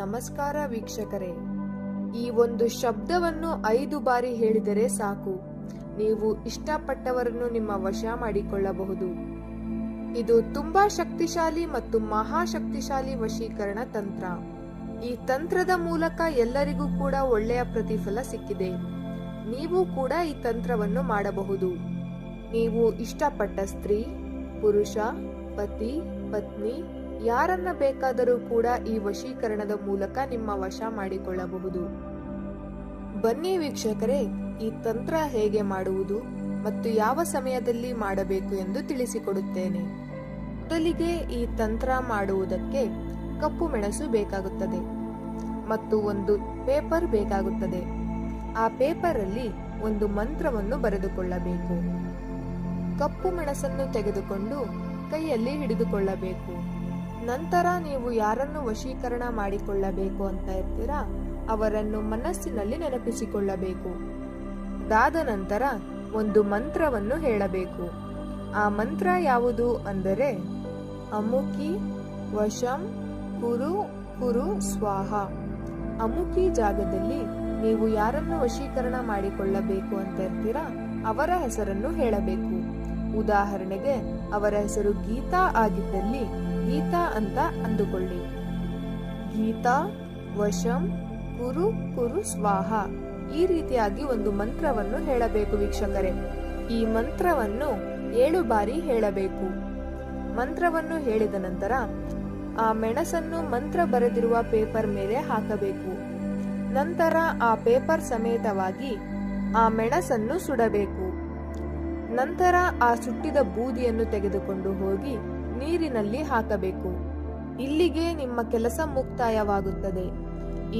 ನಮಸ್ಕಾರ ವೀಕ್ಷಕರೇ, ಈ ಒಂದು ಶಬ್ದವನ್ನು ಐದು ಬಾರಿ ಹೇಳಿದರೆ ಸಾಕು. ನೀವು ಇಷ್ಟಪಟ್ಟವರನ್ನು ನಿಮ್ಮ ವಶ ಮಾಡಿಕೊಳ್ಳಬಹುದು. ಇದು ತುಂಬಾ ಶಕ್ತಿಶಾಲಿ ಮತ್ತು ಮಹಾಶಕ್ತಿಶಾಲಿ ವಶೀಕರಣ ತಂತ್ರ. ಈ ತಂತ್ರದ ಮೂಲಕ ಎಲ್ಲರಿಗೂ ಕೂಡ ಒಳ್ಳೆಯ ಪ್ರತಿಫಲ ಸಿಕ್ಕಿದೆ. ನೀವು ಕೂಡ ಈ ತಂತ್ರವನ್ನು ಮಾಡಬಹುದು. ನೀವು ಇಷ್ಟಪಟ್ಟ ಸ್ತ್ರೀ, ಪುರುಷ, ಪತಿ, ಪತ್ನಿ ಯಾರನ್ನ ಬೇಕಾದರೂ ಕೂಡ ಈ ವಶೀಕರಣದ ಮೂಲಕ ನಿಮ್ಮ ವಶ ಮಾಡಿಕೊಳ್ಳಬಹುದು. ಬನ್ನಿ ವೀಕ್ಷಕರೇ, ಈ ತಂತ್ರ ಹೇಗೆ ಮಾಡುವುದು ಮತ್ತು ಯಾವ ಸಮಯದಲ್ಲಿ ಮಾಡಬೇಕು ಎಂದು ತಿಳಿಸಿಕೊಡುತ್ತೇನೆ. ಮೊದಲಿಗೆ ಈ ತಂತ್ರ ಮಾಡುವುದಕ್ಕೆ ಕಪ್ಪು ಮೆಣಸು ಬೇಕಾಗುತ್ತದೆ ಮತ್ತು ಒಂದು ಪೇಪರ್ ಬೇಕಾಗುತ್ತದೆ. ಆ ಪೇಪರಲ್ಲಿ ಒಂದು ಮಂತ್ರವನ್ನು ಬರೆದುಕೊಳ್ಳಬೇಕು. ಕಪ್ಪು ಮೆಣಸನ್ನು ತೆಗೆದುಕೊಂಡು ಕೈಯಲ್ಲಿ ಹಿಡಿದುಕೊಳ್ಳಬೇಕು. ನಂತರ ನೀವು ಯಾರನ್ನು ವಶೀಕರಣ ಮಾಡಿಕೊಳ್ಳಬೇಕು ಅಂತ ಇರ್ತೀರಾ ಅವರನ್ನು ಮನಸ್ಸಿನಲ್ಲಿ ನೆನಪಿಸಿಕೊಳ್ಳಬೇಕು. ಅದಾದ ನಂತರ ಒಂದು ಮಂತ್ರವನ್ನು ಹೇಳಬೇಕು. ಆ ಮಂತ್ರ ಯಾವುದು ಅಂದರೆ, ಅಮುಕಿ ವಶಂ ಕುರು ಕುರು ಸ್ವಾಹ. ಅಮುಕಿ ಜಾಗದಲ್ಲಿ ನೀವು ಯಾರನ್ನು ವಶೀಕರಣ ಮಾಡಿಕೊಳ್ಳಬೇಕು ಅಂತ ಇರ್ತೀರಾ ಅವರ ಹೆಸರನ್ನು ಹೇಳಬೇಕು. ಉದಾಹರಣೆಗೆ, ಅವರ ಹೆಸರು ಗೀತಾ ಆಗಿದ್ದಲ್ಲಿ ಗೀತಾ ಅಂತ ಅಂದುಕೊಳ್ಳಿ. ಗೀತಾ, ವಶಂ, ಕುರು ಕುರು, ಸ್ವಾಹ. ಈ ರೀತಿಯಾಗಿ ಒಂದು ಮಂತ್ರವನ್ನು ಹೇಳಬೇಕು ವೀಕ್ಷಕರೇ. ಈ ಮಂತ್ರವನ್ನು ಏಳು ಬಾರಿ ಹೇಳಬೇಕು. ಮಂತ್ರವನ್ನು ಹೇಳಿದ ನಂತರ ಆ ಮೆಣಸನ್ನು ಮಂತ್ರ ಬರೆದಿರುವ ಪೇಪರ್ ಮೇಲೆ ಹಾಕಬೇಕು. ನಂತರ ಆ ಪೇಪರ್ ಸಮೇತವಾಗಿ ಆ ಮೆಣಸನ್ನು ಸುಡಬೇಕು. ನಂತರ ಆ ಸುಟ್ಟಿದ ಬೂದಿಯನ್ನು ತೆಗೆದುಕೊಂಡು ಹೋಗಿ ನೀರಿನಲ್ಲಿ ಹಾಕಬೇಕು. ಇಲ್ಲಿಗೆ ನಿಮ್ಮ ಕೆಲಸ ಮುಕ್ತಾಯವಾಗುತ್ತದೆ.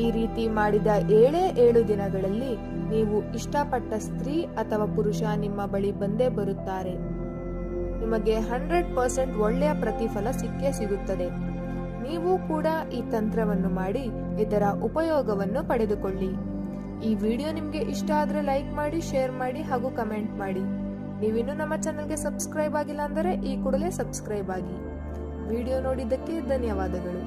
ಈ ರೀತಿ ಮಾಡಿದ ಏಳೇ ಏಳು ದಿನಗಳಲ್ಲಿ ನೀವು ಇಷ್ಟಪಟ್ಟ ಸ್ತ್ರೀ ಅಥವಾ ಪುರುಷ ನಿಮ್ಮ ಬಳಿ ಬಂದೇ ಬರುತ್ತಾರೆ. ನಿಮಗೆ ಹಂಡ್ರೆಡ್ ಪರ್ಸೆಂಟ್ ಒಳ್ಳೆಯ ಪ್ರತಿಫಲ ಸಿಕ್ಕೇ ಸಿಗುತ್ತದೆ. ನೀವು ಕೂಡ ಈ ತಂತ್ರವನ್ನು ಮಾಡಿ ಇದರ ಉಪಯೋಗವನ್ನು ಪಡೆದುಕೊಳ್ಳಿ. ಈ ವಿಡಿಯೋ ನಿಮಗೆ ಇಷ್ಟ ಆದರೆ ಲೈಕ್ ಮಾಡಿ, ಶೇರ್ ಮಾಡಿ ಹಾಗೂ ಕಮೆಂಟ್ ಮಾಡಿ. ನೀವಿನ್ನೂ ನಮ್ಮ ಚಾನಲ್ಗೆ ಸಬ್ಸ್ಕ್ರೈಬ್ ಆಗಿಲ್ಲ ಅಂದರೆ ಈ ಕೂಡಲೇ ಸಬ್ಸ್ಕ್ರೈಬ್ ಆಗಿ. ವಿಡಿಯೋ ನೋಡಿದ್ದಕ್ಕೆ ಧನ್ಯವಾದಗಳು.